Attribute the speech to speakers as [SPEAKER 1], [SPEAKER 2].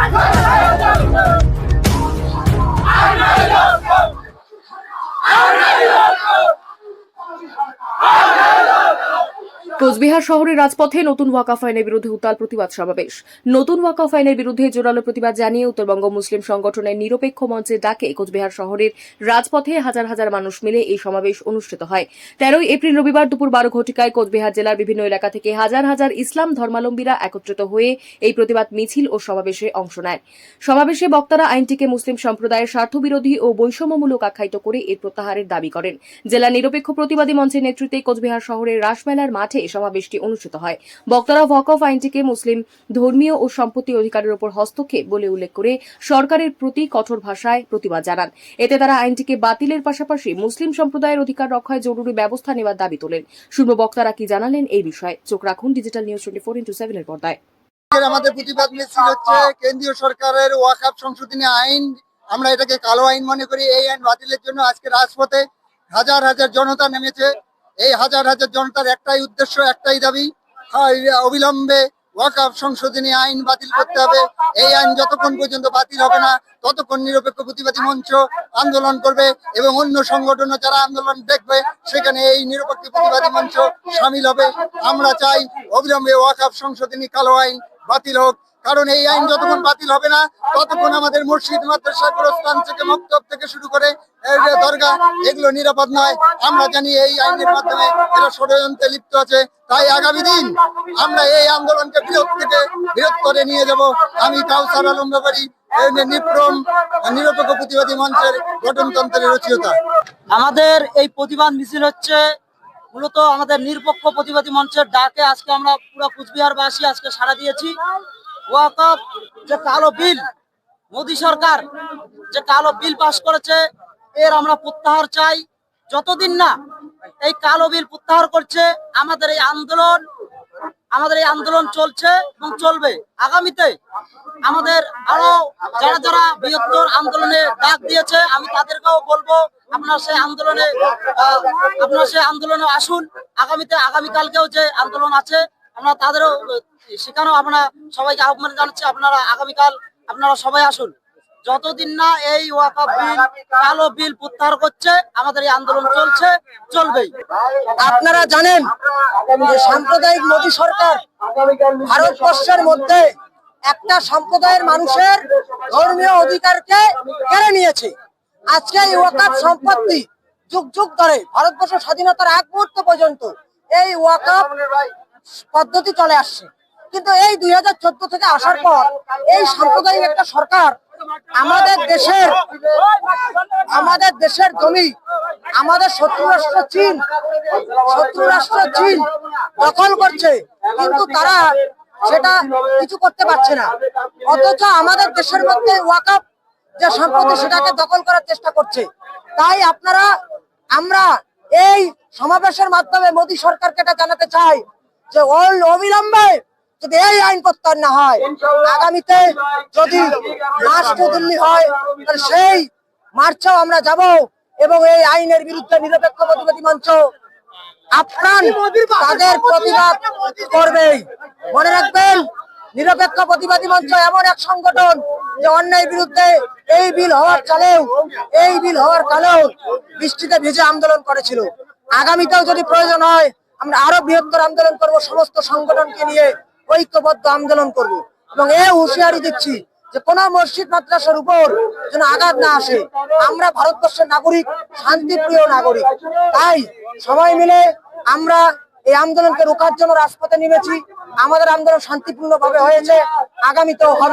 [SPEAKER 1] Come on! Cooch Behar শহরের রাজপথে নতুন ওয়াকাফ আইনের বিরুদ্ধে উত্তাল প্রতিবাদ সমাবেশ। নতুন ওয়াকাফ আইনের বিরুদ্ধে জোরালো প্রতিবাদ জানিয়ে উত্তরবঙ্গ মুসলিম সংগঠনের নিরপেক্ষ মঞ্চের ডাকে কোচবিহার শহরের রাজপথে হাজার হাজার মানুষ মিলে এই সমাবেশ অনুষ্ঠিত হয়। তেরোই এপ্রিল রবিবার দুপুর বারো ঘটিকায় কোচবিহার জেলার বিভিন্ন এলাকা থেকে হাজার হাজার ইসলাম ধর্মাবলম্বীরা একত্রিত হয়ে এই প্রতিবাদ মিছিল ও সমাবেশে অংশ নেয়। সমাবেশে বক্তারা আইনটিকে মুসলিম সম্প্রদায়ের স্বার্থবিরোধী ও বৈষম্যমূলক আখ্যায়িত করে এর প্রত্যাহারের দাবি করেন। জেলা নিরপেক্ষ প্রতিবাদী মঞ্চের নেতৃত্বে কোচবিহার শহরের রাসমেলার মাঠে সমাবেশটি অনুষ্ঠিত হয়। বক্তারা ওয়াকফ আইনটিকে মুসলিম, ধর্মীয় ও সম্পত্তি অধিকারের উপর হস্তক্ষেপ বলে উল্লেখ করে সরকারের প্রতি কঠোর ভাষায় প্রতিবাদ জানান। এতে তারা আইনটিকে বাতিলের পাশাপাশি মুসলিম সম্প্রদায়ের অধিকার রক্ষায় জরুরি ব্যবস্থা নেওয়ার দাবি তোলেন। শুনব বক্তারা কি জানালেন এই বিষয়ে? চোখ রাখুন digital news twenty four into সেভেনের পর্দায়।
[SPEAKER 2] আমাদের প্রতিবাদ মিছিল হচ্ছে কেন্দ্রীয় সরকারের ওয়াকাপ সংশোধনী আইন। আমরা এটাকে কালো আইন মনে করি। এই আইন বাতিলের জন্য আজকে রাজপথে হাজার হাজার জনতা নেমেছে। এই হাজার হাজার জনতার একটাই উদ্দেশ্য, একটাই দাবি অবিলম্বে ওয়াকাপ সংশোধনী আইন বাতিল করতে হবে। এই আইন যতক্ষণ পর্যন্ত বাতিল হবে না, ততক্ষণ নিরপেক্ষ প্রতিবাদী মঞ্চ আন্দোলন করবে এবং অন্য সংগঠনও যারা আন্দোলন দেখবে, সেখানে এই নিরপেক্ষ প্রতিবাদী মঞ্চ সামিল হবে। আমরা চাই অবিলম্বে ওয়াকাপ সংশোধনী কালো আইন বাতিল হোক। কারণ এই আইন যতক্ষণ বাতিল হবে না ততক্ষণ আমাদের মসজিদ মাদ্রাসা গোরস্থান থেকে মক্তব থেকে শুরু করে দরগা এগুলো নিরাপদ নয়। আমরা জানি এই আইনের মাধ্যমে এরা ষড়যন্ত্রে লিপ্ত আছে। তাই আগামী দিন আমরা এই আন্দোলনকে বিরোধ থেকে বিরোধ করে নিয়ে যাব। আমি কাউসার আলম ব্যাপারী নিপ্রম নিরপেক্ষ প্রতিবাদী মঞ্চের গঠনতন্ত্রের রচয়িতা।
[SPEAKER 3] আমাদের এই প্রতিবাদ মিছিল হচ্ছে মূলত আমাদের নিরপেক্ষ প্রতিবাদী মঞ্চের ডাকে আজকে আমরা পুরো কুচবিহারবাসী আজকে সাড়া দিয়েছি। ওয়াকফ, যে কালো বিল, মোদী সরকার যে কালো বিল পাশ করেছে, এর আমরা প্রত্যাহার চাই। যতদিন না এই কালো বিল প্রত্যাহার করছে, আমাদের এই আন্দোলন, আমাদের এই আন্দোলন চলছে এবং চলবে। আগামীতে আমাদের আরও যারা যারা বৃহত্তর আন্দোলনে ডাক দিয়েছে, আমি তাদেরকেও বলব, আপনার সেই আন্দোলনে আপনারা সেই আন্দোলনে আসুন। আগামীতে, আগামীকালকেও যে আন্দোলন আছে আমরা তাদেরও সেখানেও আমরা সবাইকে আহ্বান জানাচ্ছি, আপনারা আগামীকাল আপনারা সবাই আসুন। যতদিন না এই ওয়াকফ বিল, কালো বিল প্রত্যাহার করছে, আমাদের এই আন্দোলন চলছে, চলবেই।
[SPEAKER 4] আপনারা জানেন যে সাম্প্রদায়িক মোদী সরকার ভারতবর্ষের মধ্যে একটা সম্প্রদায়ের মানুষের ধর্মীয় অধিকারকে কেড়ে নিয়েছে। আজকে এই ওয়াকাপ সম্পত্তি যুগ যুগ ধরে ভারতবর্ষ স্বাধীনতার আগ মুহূর্ত পর্যন্ত এই ওয়াকাপ পদ্ধতি চলে আসছে। কিন্তু এই দুই হাজার চোদ্দ থেকে আসার পর এই সাম্প্রদায়িক একটা সরকার আমাদের দেশের আমাদের দেশের জমি, আমাদের শত্রু রাষ্ট্র চীন, শত্রু রাষ্ট্র চীন দখল করছে, কিন্তু তারা সেটা কিছু করতে পারছে না। অথচ আমাদের দেশের মধ্যে ওয়াকাপ যে সম্পত্তি সেটাকে দখল করার চেষ্টা করছে। তাই আপনারা, আমরা এই সমাবেশের মাধ্যমে মোদী সরকারকে এটা জানাতে চাই যে অবিলম্বে যদি এই আইন প্রত্যাহার না হয় আগামীতে যদি রাষ্ট্র দিল্লি হয় তাহলে সেই মার্চেও আমরা যাব এবং এই আইনের বিরুদ্ধে নিরপেক্ষ প্রতিবাদী মঞ্চ আপ্রাণ তাদের প্রতিবাদ করবে মনে রাখবেন নিরপেক্ষ প্রতিবাদী মঞ্চ এমন এক সংগঠন যে অন্যায় বিরুদ্ধে এই বিল হওয়ার কালেও এই বিল হওয়ার কালেও বৃষ্টিতে ভিজে আন্দোলন করেছিল। আগামীতেও যদি প্রয়োজন হয় আমরা আরও বৃহত্তর আন্দোলন করব, সমস্ত সংগঠনকে নিয়ে ঐক্যবদ্ধ আন্দোলন করব। এবং এ হুঁশিয়ারি দিচ্ছি যে কোন মসজিদ, মাদ্রাসার উপর যেন আঘাত না আসে। আমরা ভারতবর্ষের নাগরিক, শান্তিপ্রিয় নাগরিক। তাই সবাই মিলে আমরা এই আন্দোলনকে রোখার জন্য রাজপথে নেমেছি। আমাদের আন্দোলন শান্তিপূর্ণ ভাবে হয়েছে। আগামীতেও হবে।